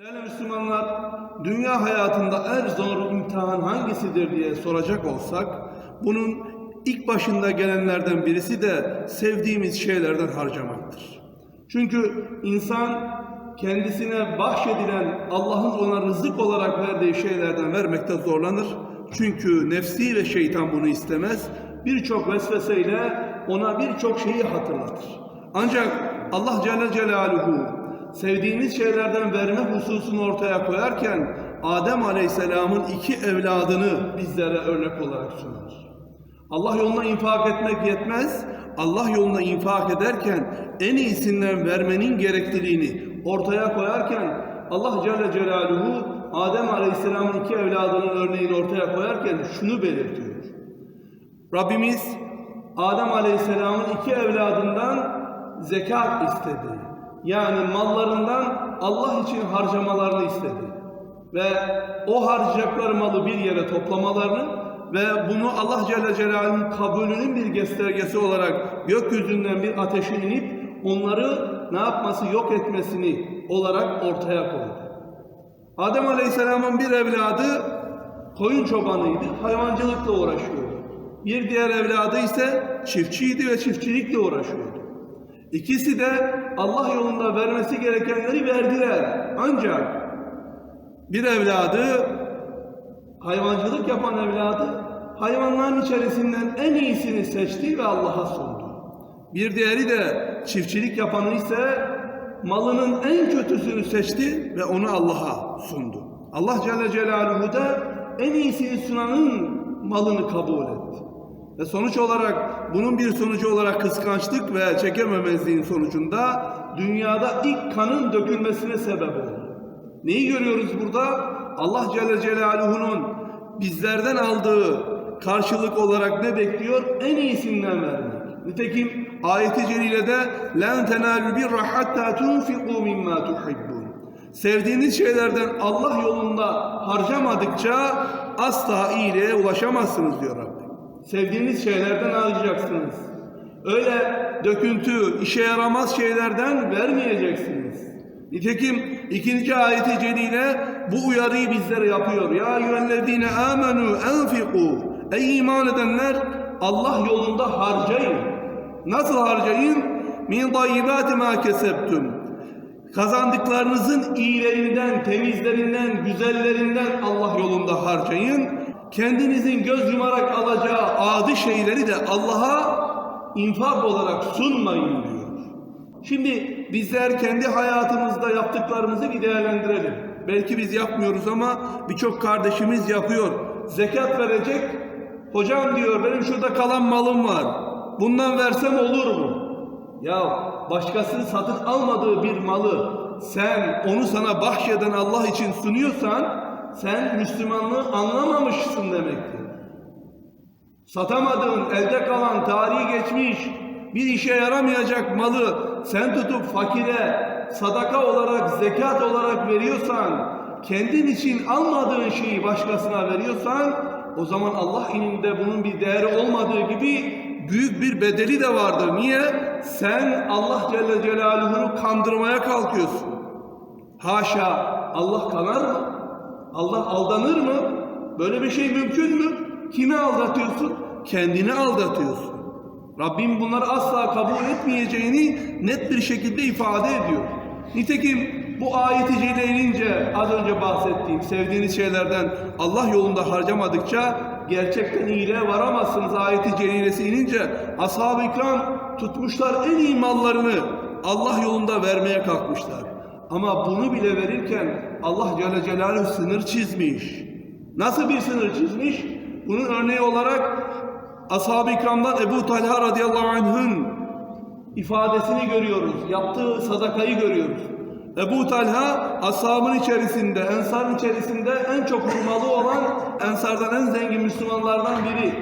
Değerli Müslümanlar, dünya hayatında en zor imtihan hangisidir diye soracak olsak, bunun ilk başında gelenlerden birisi de sevdiğimiz şeylerden harcamaktır. Çünkü insan kendisine bahşedilen Allah'ın ona rızık olarak verdiği şeylerden vermekte zorlanır. Çünkü nefsi ve şeytan bunu istemez. Birçok vesveseyle ona birçok şeyi hatırlatır. Ancak Allah Celle Celaluhu sevdiğimiz şeylerden verme hususunu ortaya koyarken Adem Aleyhisselam'ın iki evladını bizlere örnek olarak sunar. Allah yoluna infak etmek yetmez. Allah yoluna infak ederken en iyisinden vermenin gerekliliğini ortaya koyarken Allah Celle Celaluhu Adem Aleyhisselam'ın iki evladının örneğini ortaya koyarken şunu belirtiyor. Rabbimiz Adem Aleyhisselam'ın iki evladından zekat istedi. Yani mallarından Allah için harcamalarını istedi. Ve o harcayacakları malı bir yere toplamalarını ve bunu Allah Celle Celaluhu'nun kabulünün bir göstergesi olarak gökyüzünden bir ateşin inip onları ne yapması, yok etmesini olarak ortaya koydu. Adem Aleyhisselam'ın bir evladı koyun çobanıydı, hayvancılıkla uğraşıyordu. Bir diğer evladı ise çiftçiydi ve çiftçilikle uğraşıyordu. İkisi de Allah yolunda vermesi gerekenleri verdiler. Ancak bir evladı, hayvancılık yapan evladı, hayvanların içerisinden en iyisini seçti ve Allah'a sundu. Bir diğeri de çiftçilik yapanı ise malının en kötüsünü seçti ve onu Allah'a sundu. Allah Celle Celaluhu da en iyisini sunanın malını kabul etti. Ve sonuç olarak bunun bir sonucu olarak kıskançlık ve çekememezliğin sonucunda dünyada ilk kanın dökülmesine sebep oldu. Neyi görüyoruz burada? Allah Celle Celaluhu'nun bizlerden aldığı karşılık olarak ne bekliyor? En iyisinden vermek. Nitekim ayeti celilede لَنْ تَنَالُوا الْبِرَّ حَتَّى تُنْفِقُوا مِمَّا تُحِبُّونَ Sevdiğiniz şeylerden Allah yolunda harcamadıkça asla iyiliğe ulaşamazsınız diyor Rabbim. Sevdiğiniz şeylerden harcayacaksınız. Öyle döküntü, işe yaramaz şeylerden vermeyeceksiniz. Nitekim ikinci ayeti celile bu uyarıyı bizlere yapıyor. Ya eyyühellezine amenu enfiku. Ey iman edenler Allah yolunda harcayın. Nasıl harcayın? Min dayyibati ma kesebtum. Kazandıklarınızın iyilerinden, temizlerinden, güzellerinden Allah yolunda harcayın. Kendinizin göz yumarak alacağı adi şeyleri de Allah'a infak olarak sunmayın diyor. Şimdi bizler kendi hayatımızda yaptıklarımızı bir değerlendirelim. Belki biz yapmıyoruz ama birçok kardeşimiz yapıyor. Zekat verecek. Hocam diyor benim şurada kalan malım var. Bundan versem olur mu? Ya başkasının satın almadığı bir malı sen onu sana bahşeden Allah için sunuyorsan sen Müslümanlığı anlamamışsın demektir. Satamadığın, elde kalan, tarihi geçmiş bir işe yaramayacak malı sen tutup fakire sadaka olarak, zekat olarak veriyorsan, kendin için almadığın şeyi başkasına veriyorsan, o zaman Allah ininde bunun bir değeri olmadığı gibi büyük bir bedeli de vardır. Niye? Sen Allah Celle Celaluhu'nu kandırmaya kalkıyorsun. Haşa Allah kanar mı? Allah aldanır mı? Böyle bir şey mümkün mü? Kimi aldatıyorsun? Kendini aldatıyorsun. Rabbim bunları asla kabul etmeyeceğini net bir şekilde ifade ediyor. Nitekim bu ayeti celile inince az önce bahsettiğim sevdiğiniz şeylerden Allah yolunda harcamadıkça gerçekten iyiliğe varamazsınız ayeti celilesi inince ashab-ı ikram tutmuşlar en iyi mallarını Allah yolunda vermeye kalkmışlar. Ama bunu bile verirken Allah Celle Celaluhu sınır çizmiş. Nasıl bir sınır çizmiş? Bunun örneği olarak Ashab-ı ikramdan Ebu Talha radıyallahu anh'ın ifadesini görüyoruz. Yaptığı sadakayı görüyoruz. Ebu Talha ashabın içerisinde, ensarın içerisinde en çok hurmalı olan ensardan en zengin Müslümanlardan biri.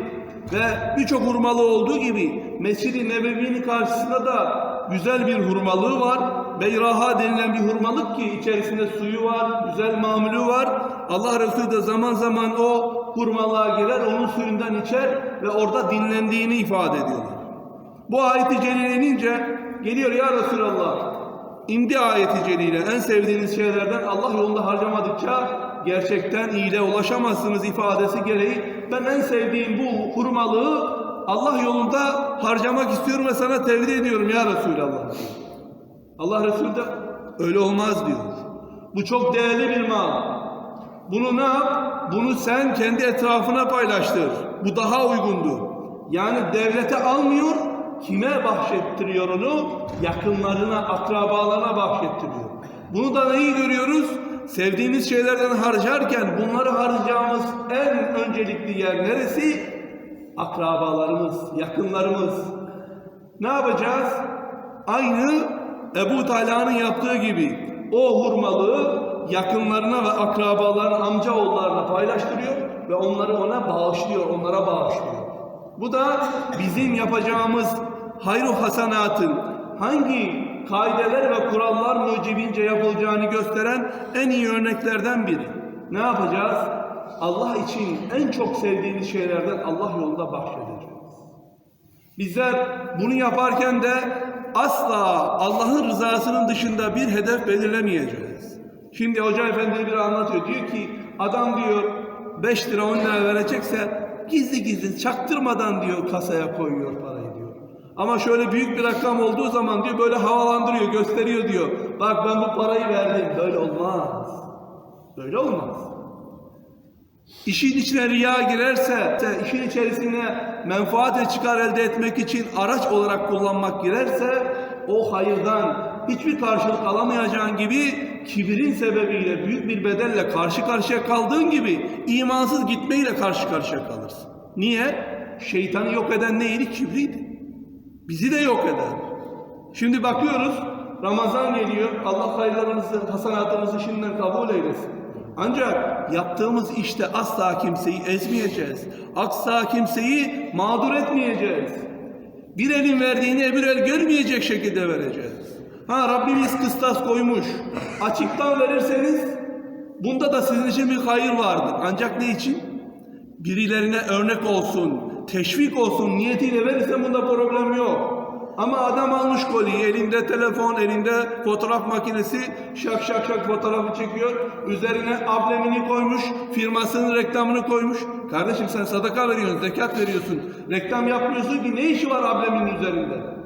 Ve birçok hurmalı olduğu gibi Mescid-i Nebevi'nin karşısında da güzel bir hurmalığı var. Beyraha denilen bir hurmalık ki içerisinde suyu var, güzel mamülü var. Allah Resulü de zaman zaman o hurmalığa girer, onun suyundan içer ve orada dinlendiğini ifade ediyorlar. Bu ayeti celile inince geliyor ya Resulallah indi ayeti celile en sevdiğiniz şeylerden Allah yolunda harcamadıkça gerçekten iyiliğe ulaşamazsınız ifadesi gereği ben en sevdiğim bu hurmalığı Allah yolunda harcamak istiyorum ve sana tevdi ediyorum ya Resulallah. Allah Resulü de öyle olmaz diyor. Bu çok değerli bir mal. Bunu ne yap? Bunu sen kendi etrafına paylaştır. Bu daha uygundu. Yani devlete almıyor, kime bahşettiriyor onu? Yakınlarına, akrabalarına bahşettiriyor. Bunu da neyi görüyoruz? Sevdiğimiz şeylerden harcarken bunları harcayacağımız en öncelikli yer neresi? Akrabalarımız, yakınlarımız. Ne yapacağız? Aynı Ebu Talha'nın yaptığı gibi o hurmalığı yakınlarına ve akrabalarına, amca oğullarına paylaştırıyor ve onları ona bağışlıyor, onlara bağışlıyor. Bu da bizim yapacağımız hayru hasanatın hangi kaideler ve kurallar mucibince yapılacağını gösteren en iyi örneklerden biri. Ne yapacağız? Allah için en çok sevdiğimiz şeylerden Allah yolunda bahşedeceğiz. Bizler bunu yaparken de asla Allah'ın rızasının dışında bir hedef belirlemeyeceğiz. Şimdi Hoca Efendi bir anlatıyor. Diyor ki adam diyor 5 lira 10 lira verecekse gizli gizli çaktırmadan diyor kasaya koyuyor parayı diyor. Ama şöyle büyük bir rakam olduğu zaman diyor böyle havalandırıyor, gösteriyor diyor. Bak ben bu parayı verdim. Böyle olmaz. Böyle olmaz. İşin içine riya girerse, işin içerisine menfaat çıkar elde etmek için araç olarak kullanmak girerse o hayırdan hiçbir karşılık alamayacağın gibi kibirin sebebiyle büyük bir bedelle karşı karşıya kaldığın gibi imansız gitmeyle karşı karşıya kalırsın. Niye? Şeytanı yok eden neydi? Kibriydi. Bizi de yok eder. Şimdi bakıyoruz Ramazan geliyor. Allah hayırlarımızı, hasanatımızı şimdiden kabul eylesin. Ancak yaptığımız işte asla kimseyi ezmeyeceğiz. Asla kimseyi mağdur etmeyeceğiz. Bir elin verdiğini öbür el görmeyecek şekilde vereceğiz. Ha Rabbimiz kıstas koymuş. Açıktan verirseniz bunda da sizin için bir hayır vardır. Ancak ne için? Birilerine örnek olsun, teşvik olsun niyetiyle verirsen bunda problem yok. Ama adam almış koliyi, elinde telefon, elinde fotoğraf makinesi, şak şak şak fotoğrafı çekiyor. Üzerine ablemini koymuş, firmasının reklamını koymuş. Kardeşim sen sadaka veriyorsun, zekat veriyorsun. Reklam yapmıyorsun ki ne işi var ableminin üzerinde?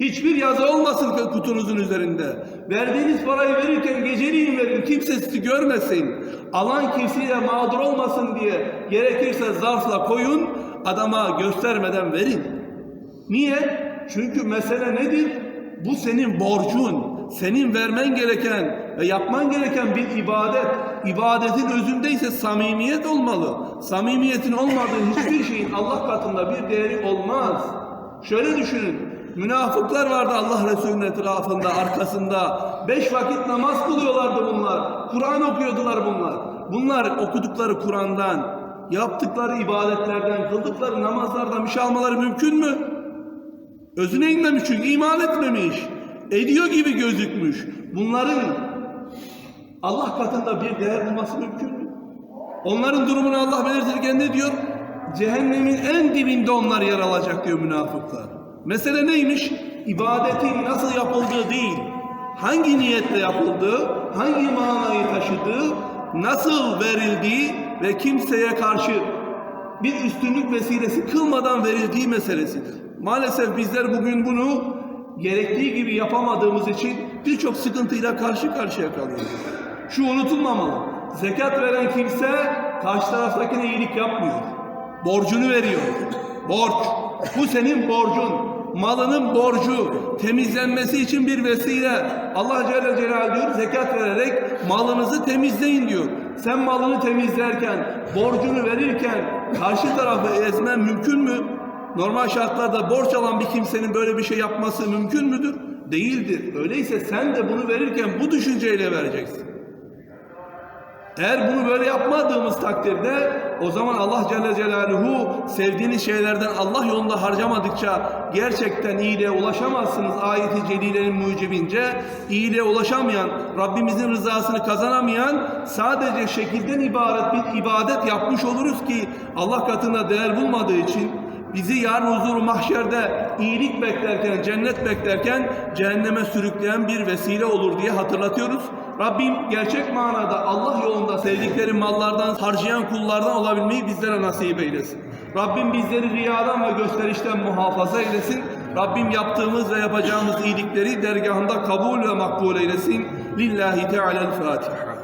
Hiçbir yazı olmasın kutunuzun üzerinde. Verdiğiniz parayı verirken geceliğin verin, kimse sizi görmesin. Alan kimseye mağdur olmasın diye gerekirse zarfla koyun, adama göstermeden verin. Niye? Çünkü mesele nedir? Bu senin borcun, senin vermen gereken ve yapman gereken bir ibadet. İbadetin özünde ise samimiyet olmalı. Samimiyetin olmadığı hiçbir şeyin Allah katında bir değeri olmaz. Şöyle düşünün. Münafıklar vardı Allah Resulü'nün etrafında, arkasında. Beş vakit namaz kılıyorlardı bunlar. Kur'an okuyordular bunlar. Bunlar okudukları Kur'an'dan, yaptıkları ibadetlerden, kıldıkları namazlardan bir şey almaları mümkün mü? Özüne inmemiş çünkü iman etmemiş. Ediyor gibi gözükmüş. Bunların Allah katında bir değer bulması mümkün mü? Onların durumunu Allah belirtirken ne diyor? Cehennemin en dibinde onlar yer alacak diyor münafıklar. Mesele neymiş? İbadetin nasıl yapıldığı değil. Hangi niyetle yapıldığı, hangi manayı taşıdığı, nasıl verildiği ve kimseye karşı bir üstünlük vesilesi kılmadan verildiği meselesidir. Maalesef bizler bugün bunu gerektiği gibi yapamadığımız için birçok sıkıntıyla karşı karşıya kalıyoruz. Şu unutulmamalı. Zekat veren kimse karşı taraftakine iyilik yapmıyor. Borcunu veriyor. Borç. Bu senin borcun. Malının borcu temizlenmesi için bir vesile. Allah Celle Celaluhu diyor zekat vererek malınızı temizleyin diyor. Sen malını temizlerken, borcunu verirken karşı tarafı ezmen mümkün mü? Normal şartlarda borç alan bir kimsenin böyle bir şey yapması mümkün müdür? Değildir. Öyleyse sen de bunu verirken bu düşünceyle vereceksin. Eğer bunu böyle yapmadığımız takdirde o zaman Allah Celle Celaluhu sevdiğiniz şeylerden Allah yolunda harcamadıkça gerçekten iyiliğe ulaşamazsınız. Ayeti celilenin mucibince iyiliğe ulaşamayan, Rabbimizin rızasını kazanamayan sadece şekilden ibaret bir ibadet yapmış oluruz ki Allah katında değer bulmadığı için bizi yarın huzuru mahşerde iyilik beklerken, cennet beklerken cehenneme sürükleyen bir vesile olur diye hatırlatıyoruz. Rabbim gerçek manada Allah yolunda sevdikleri mallardan harcayan kullardan olabilmeyi bizlere nasip eylesin. Rabbim bizleri riyadan ve gösterişten muhafaza eylesin. Rabbim yaptığımız ve yapacağımız iyilikleri dergahında kabul ve makbul eylesin. Lillahi Teala'l-Fatiha.